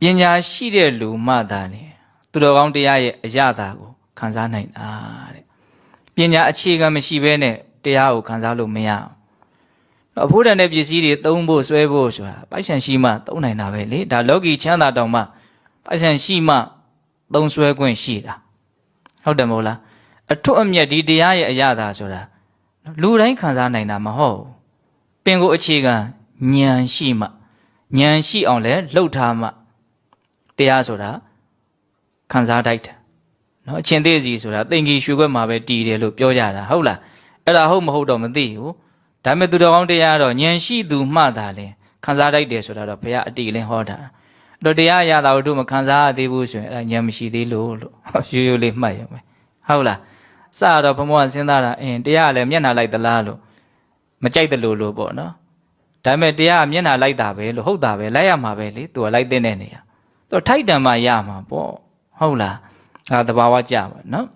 ပညာရှိတဲ့လူမှသာလေသူတော်ကောင်းတရားရဲ့အရသာကိုခံစားနိုင်တာတဲ့ပညာအခြေခံမရှိဘဲနဲ့တရားကိုခံစားလို့မရအောင်အဖို့တန်တဲ့ပစ္စည်းတွေသုံးဖို့ဆွဲဖို့ဆိုတာပိုက်ဆံရှိမှသုံးနိုင်တာပဲလေဒါလောကီချမ်းသာတောင်မှပိုက်ဆံရှိမှသုံးဆွဲခွင့်ရှိတာဟုတ်တယ်မဟုတ်လားအထွတ်အမြတ်ဒီတရားရဲ့အရသာဆိုတာလူတိုင်းခံစားနိုင်တာမဟုတ်ဘူးပင်ကိုအခြေခံဉာဏ်ရှိမှဉာဏ်ရှိအောင်လဲလှုပ်ထားမှ တရားဆိုတာခံစားတတ်တယ်နော်အချင်းသေးစီဆိုတာသင်္ကီရွှေခွက်မှာပဲတည်တယ်လို့ပြောကြတာဟုတ်လားအဲ့ဒါဟုတ်မဟုတ်တော့မသိဘူးဒါပေမဲ့သူတော်ကောင်းတရားကတော့ဉာဏ်ရှိသူမှသာလဲခံစားတတ်တယ်ဆိုတာတော့ဘုရားအတိအလင်းဟောတာအဲ့တော့တရားရတာတို့မခံစားရသေးဘူးဆိုရင်အဲ့ဒါဉာဏ်မရှိသေးလို့လို့ရိုးရိုးလေးမှတ်ရမယ်ဟုတ်လားစတော့ဘုံဘဝစဉ်းစားတာအင်းတရားကလည်းမျက်နှာလိုက်သလားလို့မကြိုက်တယ်လို့လို့ပေါ့နော်ဒါပေမဲ့တရားကမျက်နှာလိုက်တာပဲလို့ဟုတ်တာပဲလိုက်ရမှာပဲလေသူကလိုက်တဲ့နေရ သူထိုက်တန်မှရမှာပေါ့ဟုတ်လားဒါသဘာဝကြပါနော်